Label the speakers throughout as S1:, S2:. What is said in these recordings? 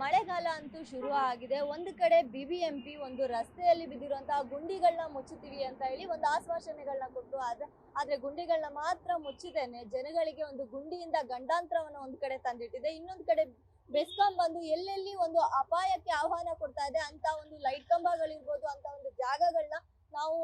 S1: ಮಳೆಗಾಲ ಅಂತೂ ಶುರು ಆಗಿದೆ. ಒಂದು ಕಡೆ ಬಿ ಬಿ ಎಂ ಪಿ ಒಂದು ರಸ್ತೆಯಲ್ಲಿ ಬಿದ್ದಿರುವಂತಹ ಗುಂಡಿಗಳನ್ನ ಮುಚ್ಚುತ್ತೀವಿ ಅಂತ ಹೇಳಿ ಒಂದು ಆಶ್ವಾಸನೆಗಳನ್ನ ಕೊಟ್ಟು ಆದ್ರೆ ಆದ್ರೆ ಗುಂಡಿಗಳನ್ನ ಮಾತ್ರ ಮುಚ್ಚಿದ್ದೇನೆ. ಜನಗಳಿಗೆ ಒಂದು ಗುಂಡಿಯಿಂದ ಗಂಡಾಂತರವನ್ನು ಒಂದು ಕಡೆ ತಂದಿಟ್ಟಿದೆ. ಇನ್ನೊಂದು ಕಡೆ ಬೆಸ್ಕಾಂ ಬಂದು ಎಲ್ಲೆಲ್ಲಿ ಒಂದು ಅಪಾಯಕ್ಕೆ ಆಹ್ವಾನ ಕೊಡ್ತಾ ಇದೆ ಅಂತ ಒಂದು ಲೈಟ್ ಕಂಬಗಳಿರ್ಬೋದು ಅಂತ ಒಂದು ಜಾಗಗಳನ್ನ ನಾವು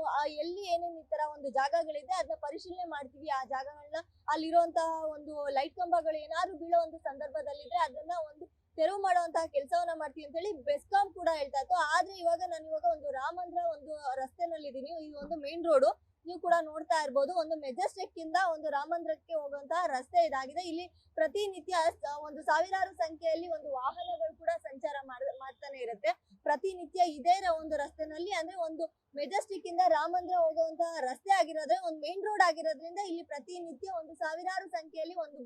S1: ಎಲ್ಲಿ ಏನೇನು ಈ ತರ ಒಂದು ಜಾಗಗಳಿದೆ ಅದನ್ನ ಪರಿಶೀಲನೆ ಮಾಡ್ತೀವಿ. ಆ ಜಾಗಗಳನ್ನ ಅಲ್ಲಿರುವಂತಹ ಒಂದು ಲೈಟ್ ಕಂಬಗಳು ಏನಾದ್ರು ಬೀಳೋ ಒಂದು ಸಂದರ್ಭದಲ್ಲಿದ್ರೆ ಅದನ್ನ ಒಂದು ತೆರವು ಮಾಡುವಂತಹ ಕೆಲಸವನ್ನ ಮಾಡ್ತೀವಿ ಅಂತ ಹೇಳಿ ಬೆಸ್ಕಾಂ ಕೂಡ ಹೇಳ್ತಾ ಇತ್ತು. ಆದ್ರೆ ಇವಾಗ ನಾನು ಇವಾಗ ಒಂದು ರಾಮಂದ್ರ ಒಂದು ರಸ್ತೆನಲ್ಲಿ ಇದೀನಿ ಈ ಒಂದು ಮೇನ್ ರೋಡ್ ನೀವು ಕೂಡ ನೋಡ್ತಾ ಇರ್ಬೋದು. ಒಂದು ಮೆಜೆಸ್ಟಿಕ್ ಇಂದ ಒಂದು ರಾಮಂದ್ರಕ್ಕೆ ಹೋಗುವಂತಹ ರಸ್ತೆ ಇದಾಗಿದೆ. ಇಲ್ಲಿ ಪ್ರತಿನಿತ್ಯ ಒಂದು ಸಾವಿರಾರು ಸಂಖ್ಯೆಯಲ್ಲಿ ಒಂದು ವಾಹನಗಳು ಕೂಡ ಸಂಚಾರ ಮಾಡ್ ಮಾಡ್ತಾನೆ ಇರುತ್ತೆ. ಪ್ರತಿನಿತ್ಯ ಇದೇ ಒಂದು ರಸ್ತೆನಲ್ಲಿ ಅಂದ್ರೆ ಒಂದು ಮೆಜೆಸ್ಟಿಕ್ ಇಂದ ರಾಮಂದ್ರ ಹೋಗುವಂತಹ ರಸ್ತೆ ಆಗಿರೋದ್ರೆ, ಒಂದು ಮೇನ್ ರೋಡ್ ಆಗಿರೋದ್ರಿಂದ ಇಲ್ಲಿ ಪ್ರತಿನಿತ್ಯ ಒಂದು ಸಾವಿರಾರು ಸಂಖ್ಯೆಯಲ್ಲಿ ಒಂದು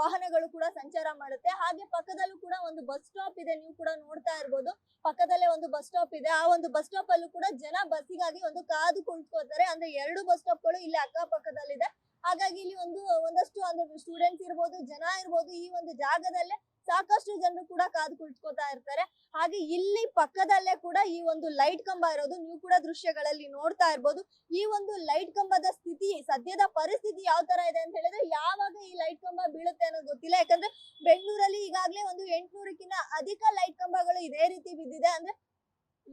S1: ವಾಹನಗಳು ಕೂಡ ಸಂಚಾರ ಮಾಡುತ್ತೆ. ಹಾಗೆ ಪಕ್ಕದಲ್ಲೂ ಕೂಡ ಒಂದು ಬಸ್ ಸ್ಟಾಪ್ ಇದೆ. ನೀವು ಕೂಡ ನೋಡ್ತಾ ಇರ್ಬೋದು. ಪಕ್ಕದಲ್ಲೇ ಒಂದು ಬಸ್ ಸ್ಟಾಪ್ ಇದೆ. ಆ ಒಂದು ಬಸ್ ಸ್ಟಾಪ್ ಅಲ್ಲೂ ಕೂಡ ಜನ ಬಸ್ಸಿಗಾಗಿ ಒಂದು ಕಾದು ಕುಳಿತುಕೋತಾರೆ ಅಂದ್ರೆ ಎರಡು ಬಸ್ ಸ್ಟಾಪ್ಗಳು ಇಲ್ಲಿ ಅಕ್ಕಪಕ್ಕದಲ್ಲಿದೆ. ಹಾಗಾಗಿ ಇಲ್ಲಿ ಒಂದು, ಒಂದಷ್ಟು ಅಂದ್ರೆ ಸ್ಟೂಡೆಂಟ್ಸ್ ಇರ್ಬೋದು, ಜನ ಇರ್ಬೋದು, ಈ ಒಂದು ಜಾಗದಲ್ಲೇ ಸಾಕಷ್ಟು ಜನರು ಕೂಡ ಕಾದು ಕುಳಿತುಕೋತಾ ಇರ್ತಾರೆ. ಹಾಗೆ ಇಲ್ಲಿ ಪಕ್ಕದಲ್ಲೇ ಕೂಡ ಈ ಒಂದು ಲೈಟ್ ಕಂಬ ಇರೋದು. ನೀವು ಕೂಡ ದೃಶ್ಯಗಳಲ್ಲಿ ನೋಡ್ತಾ ಇರ್ಬೋದು. ಈ ಒಂದು ಲೈಟ್ ಕಂಬದ ಸ್ಥಿತಿ, ಸದ್ಯದ ಪರಿಸ್ಥಿತಿ ಯಾವ ತರ ಇದೆ ಅಂತ ಹೇಳಿದ್ರೆ ಯಾವಾಗ ಈ ಲೈಟ್ ಕಂಬ ಬೀಳುತ್ತೆ ಅನ್ನೋದು ಗೊತ್ತಿಲ್ಲ. ಯಾಕಂದ್ರೆ ಬೆಂಗಳೂರಲ್ಲಿ ಈಗಾಗಲೇ ಒಂದು ಎಂಟ್ನೂರಕ್ಕಿಂತ ಅಧಿಕ ಲೈಟ್ ಕಂಬಗಳು ಇದೇ ರೀತಿ ಬಿದ್ದಿದೆ. ಅಂದ್ರೆ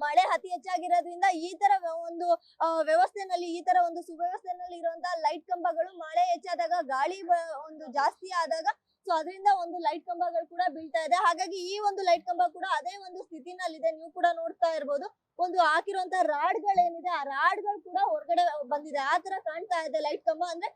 S1: ಮಳೆ ಅತಿ ಹೆಚ್ಚಾಗಿರೋದ್ರಿಂದ ಈ ತರ ಒಂದು ವ್ಯವಸ್ಥೆನಲ್ಲಿ, ಈ ತರ ಒಂದು ಸುವ್ಯವಸ್ಥೆನಲ್ಲಿ ಇರುವಂತಹ ಲೈಟ್ ಕಂಬಗಳು ಮಳೆ ಹೆಚ್ಚಾದಾಗ ಗಾಳಿ ಒಂದು ಜಾಸ್ತಿ ಆದಾಗ ಸೊ ಅದರಿಂದ ಒಂದು ಲೈಟ್ ಕಂಬಗಳು ಕೂಡ ಬೀಳ್ತಾ ಇದೆ. ಹಾಗಾಗಿ ಈ ಒಂದು ಲೈಟ್ ಕಂಬ ಕೂಡ ಅದೇ ಒಂದು ಸ್ಥಿತಿನಲ್ಲಿದೆ. ನೀವು ಕೂಡ ನೋಡ್ತಾ ಇರ್ಬೋದು. ಒಂದು ಹಾಕಿರುವಂತ ರಾಡ್ಗಳೇನಿದೆ ಆ ರಾಡ್ಗಳು ಕೂಡ ಹೊರಗಡೆ ಬಂದಿದೆ. ಆ ತರ ಕಾಣ್ತಾ ಇದೆ ಲೈಟ್ ಕಂಬ ಅಂದ್ರೆ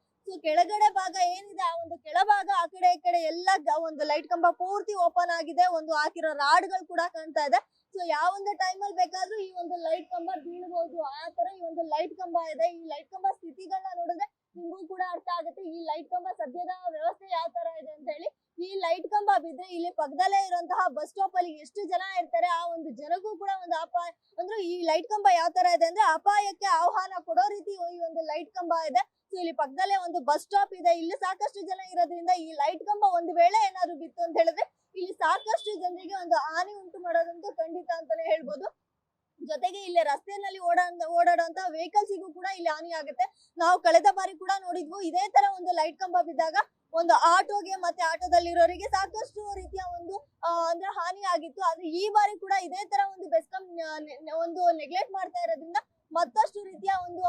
S1: ಕೆಳಗಡೆ ಭಾಗ ಏನಿದೆ, ಆ ಒಂದು ಕೆಳಭಾಗ ಆ ಕಡೆ, ಈ ಕಡೆ ಎಲ್ಲ ಒಂದು ಲೈಟ್ ಕಂಬ ಪೂರ್ತಿ ಓಪನ್ ಆಗಿದೆ. ಒಂದು ಹಾಕಿರೋ ರಾಡ್ಗಳು ಕೂಡ ಕಾಣ್ತಾ ಇದೆ. ಸೊ ಯಾವ ಒಂದು ಅಲ್ಲಿ ಬೇಕಾದ್ರೂ ಈ ಒಂದು ಲೈಟ್ ಕಂಬ ಬೀಳ್ಬಹುದು ಆ ತರ ಈ ಒಂದು ಲೈಟ್ ಕಂಬ ಇದೆ. ಈ ಲೈಟ್ ಕಂಬ ಸ್ಥಿತಿಗಳನ್ನ ನೋಡಿದ್ರೆ ನಿಮಗೂ ಕೂಡ ಅರ್ಥ ಆಗುತ್ತೆ. ಈ ಲೈಟ್ ಕಂಬ ಸದ್ಯದ ವ್ಯವಸ್ಥೆ ಯಾವ ತರ ಇದೆ ಅಂತ ಹೇಳಿ, ಈ ಲೈಟ್ ಕಂಬ ಬಿದ್ರೆ ಇಲ್ಲಿ ಪಕ್ಕದಲ್ಲೇ ಇರುವಂತಹ ಬಸ್ ಸ್ಟಾಪ್ ಅಲ್ಲಿ ಎಷ್ಟು ಜನ ಇರ್ತಾರೆ, ಆ ಒಂದು ಜನಗೂ ಕೂಡ ಒಂದು ಅಪಾಯ, ಅಂದ್ರೆ ಈ ಲೈಟ್ ಕಂಬ ಯಾವ ತರ ಇದೆ ಅಂದ್ರೆ ಅಪಾಯಕ್ಕೆ ಆಹ್ವಾನ ಕೊಡೋ ರೀತಿ ಈ ಒಂದು ಲೈಟ್ ಕಂಬ ಇದೆ. ಇಲ್ಲಿ ಪಕ್ಕದಲ್ಲೇ ಒಂದು ಬಸ್ ಸ್ಟಾಪ್ ಇದೆ. ಇಲ್ಲಿ ಸಾಕಷ್ಟು ಜನ ಇರೋದ್ರಿಂದ ಈ ಲೈಟ್ ಕಂಬ ಒಂದು ವೇಳೆ ಏನಾದ್ರು ಬಿತ್ತು ಅಂತ ಹೇಳಿದ್ರೆ ಇಲ್ಲಿ ಸಾಕಷ್ಟು ಜನರಿಗೆ ಒಂದು ಹಾನಿ ಉಂಟು ಮಾಡೋದಂತೂ ಖಂಡಿತ ಅಂತಾನೆ ಹೇಳ್ಬೋದು. ಜೊತೆಗೆ ಇಲ್ಲಿ ರಸ್ತೆಯಲ್ಲಿ ಓಡಾ ಓಡಾಡುವಂತ ವೆಹಿಕಲ್ಸಿಗೂ ಕೂಡ ಇಲ್ಲಿ ಹಾನಿ ಆಗುತ್ತೆ. ನಾವು ಕಳೆದ ಬಾರಿ ಕೂಡ ನೋಡಿದ್ವು, ಇದೇ ತರ ಒಂದು ಲೈಟ್ ಕಂಬ ಬಿದ್ದಾಗ ಒಂದು ಆಟೋಗೆ ಮತ್ತೆ ಆಟೋದಲ್ಲಿರೋರಿಗೆ ಸಾಕಷ್ಟು ರೀತಿಯ ಒಂದು ಅಂದ್ರೆ ಹಾನಿ ಆಗಿತ್ತು. ಆದ್ರೆ ಈ ಬಾರಿ ಕೂಡ ಇದೇ ತರ ಒಂದು ನ- ಒಂದು ನೆಗ್ಲೆಕ್ಟ್ ಮಾಡ್ತಾ ಇರೋದ್ರಿಂದ ಮತ್ತಷ್ಟು ರೀತಿಯ ಒಂದು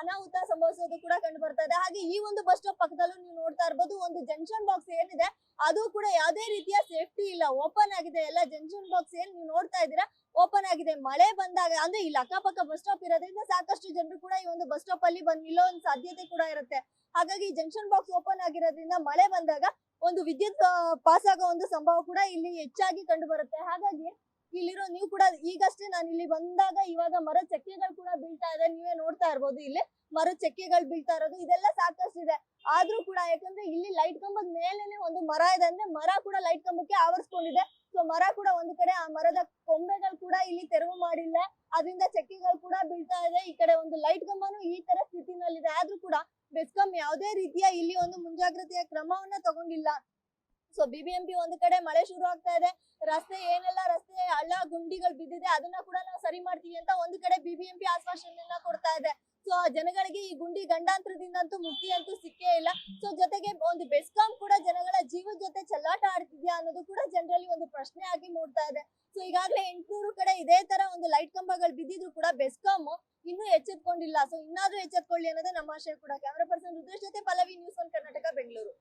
S1: ಅನಾಹುತ ಸಂಭವಿಸೋದು ಕೂಡ ಕಂಡು ಬರ್ತಾ ಇದೆ ಹಾಗೆ ಈ ಒಂದು ಬಸ್ ಸ್ಟಾಪ್ ಪಕ್ಕದಲ್ಲೂ ನೀವು ನೋಡ್ತಾ ಇರ್ಬೋದು, ಒಂದು ಜಂಕ್ಷನ್ ಬಾಕ್ಸ್ ಏನಿದೆ, ಅದು ಕೂಡ ಯಾವುದೇ ರೀತಿಯ ಸೇಫ್ಟಿ ಇಲ್ಲ. ಓಪನ್ ಆಗಿದೆ, ಎಲ್ಲ ಜಂಕ್ಷನ್ ಬಾಕ್ಸ್ ಏನ್ ನೀವು ನೋಡ್ತಾ ಇದ್ದೀರಾ ಓಪನ್ ಆಗಿದೆ. ಮಳೆ ಬಂದಾಗ, ಅಂದ್ರೆ ಇಲ್ಲಿ ಅಕ್ಕಪಕ್ಕ ಬಸ್ ಸ್ಟಾಪ್ ಇರೋದ್ರಿಂದ ಸಾಕಷ್ಟು ಜನರು ಕೂಡ ಈ ಒಂದು ಬಸ್ ಸ್ಟಾಪ್ ಅಲ್ಲಿ ಬಂದ್ ನಿಲ್ಲೋ ಒಂದು ಸಾಧ್ಯತೆ ಕೂಡ ಇರುತ್ತೆ. ಹಾಗಾಗಿ ಜಂಕ್ಷನ್ ಬಾಕ್ಸ್ ಓಪನ್ ಆಗಿರೋದ್ರಿಂದ ಮಳೆ ಬಂದಾಗ ಒಂದು ವಿದ್ಯುತ್ ಪಾಸ್ ಆಗೋ ಒಂದು ಸಂಭವ ಕೂಡ ಇಲ್ಲಿ ಹೆಚ್ಚಾಗಿ ಕಂಡು ಬರುತ್ತೆ. ಹಾಗಾಗಿ ಇಲ್ಲಿರೋ ನೀವು ಕೂಡ ಈಗಷ್ಟೇ ನಾನು ಇಲ್ಲಿ ಬಂದಾಗ ಇವಾಗ ಮರ ಚಕ್ಕೆಗಳು ಕೂಡ ಬೀಳ್ತಾ ಇದೆ. ನೀವೇ ನೋಡ್ತಾ ಇರ್ಬೋದು ಇಲ್ಲಿ ಮರ ಚಕ್ಕೆಗಳು ಬೀಳ್ತಾ ಇರೋದು. ಇದೆಲ್ಲ ಸಾಕಷ್ಟಿದೆ ಆದ್ರೂ ಕೂಡ ಯಾಕಂದ್ರೆ ಇಲ್ಲಿ ಲೈಟ್ ಕಂಬದ ಮೇಲೇನೆ ಒಂದು ಮರ ಇದೆ ಅಂದ್ರೆ ಮರ ಕೂಡ ಲೈಟ್ ಕಂಬಕ್ಕೆ ಆವರಿಸ್ಕೊಂಡಿದೆ. ಸೊ ಮರ ಕೂಡ ಒಂದು ಕಡೆ ಆ ಮರದ ಕೊಂಬೆಗಳು ಕೂಡ ಇಲ್ಲಿ ತೆರವು ಮಾಡಿಲ್ಲ. ಅದರಿಂದ ಚಕ್ಕೆಗಳು ಕೂಡ ಬೀಳ್ತಾ ಇದೆ. ಈ ಕಡೆ ಒಂದು ಲೈಟ್ ಕಂಬನು ಈ ತರ ಸ್ಥಿತಿನಲ್ಲಿದೆ. ಆದ್ರೂ ಕೂಡ ಬೆಸ್ಕಾಂ ಯಾವುದೇ ರೀತಿಯ ಇಲ್ಲಿ ಒಂದು ಮುಂಜಾಗ್ರತೆಯ ಕ್ರಮವನ್ನ ತಗೊಂಡಿಲ್ಲ. ಸೊ ಬಿಬಿಎಂಪಿ ಒಂದು ಕಡೆ ಮಳೆ ಶುರು ಆಗ್ತಾ ಇದೆ. ರಸ್ತೆ ಏನೆಲ್ಲ, ರಸ್ತೆ ಹಳ್ಳ ಗುಂಡಿಗಳು ಬಿದ್ದಿದೆ, ಅದನ್ನ ಕೂಡ ನಾವು ಸರಿ ಮಾಡ್ತೀವಿ ಅಂತ ಒಂದು ಕಡೆ ಬಿಬಿಎಂಪಿ ಆಶ್ವಾಸನೆಯನ್ನ ಕೊಡ್ತಾ ಇದೆ. ಸೊ ಜನಗಳಿಗೆ ಈ ಗುಂಡಿ ಗಂಡಾಂತರದಿಂದ ಅಂತೂ ಮುಕ್ತಿ ಅಂತೂ ಸಿಕ್ಕೇ ಇಲ್ಲ. ಸೊ ಜೊತೆಗೆ ಒಂದು ಬೆಸ್ಕಾಂ ಕೂಡ ಜನಗಳ ಜೀವದ ಜೊತೆ ಚೆಲ್ಲಾಟ ಆಡ್ತಿದ್ಯಾ ಅನ್ನೋದು ಕೂಡ ಜನರಲ್ಲಿ ಒಂದು ಪ್ರಶ್ನೆ ಆಗಿ ಮೂಡ್ತಾ ಇದೆ. ಸೊ ಈಗಾಗಲೇ ಎಂಟ್ನೂರು ಕಡೆ ಇದೇ ತರ ಒಂದು ಲೈಟ್ ಕಂಬಗಳು ಬಿದ್ದಿದ್ರು ಕೂಡ ಬೆಸ್ಕಾಂ ಇನ್ನೂ ಎಚ್ಚೆತ್ಕೊಂಡಿಲ್ಲ. ಸೊ ಇನ್ನಾದ್ರೂ ಎಚ್ಚೆತ್ಕೊಳ್ಳಿ ಅನ್ನೋದೇ ನಮ್ಮ ಆಶಯ ಕೂಡ. ಕ್ಯಾಮರಾ ಪರ್ಸನ್ ರುದ್ರೇಶ್ ಜೊತೆ ಪಲ್ಲವಿ ನ್ಯೂಸ್ ಒನ್ ಕರ್ನಾಟಕ ಬೆಂಗಳೂರು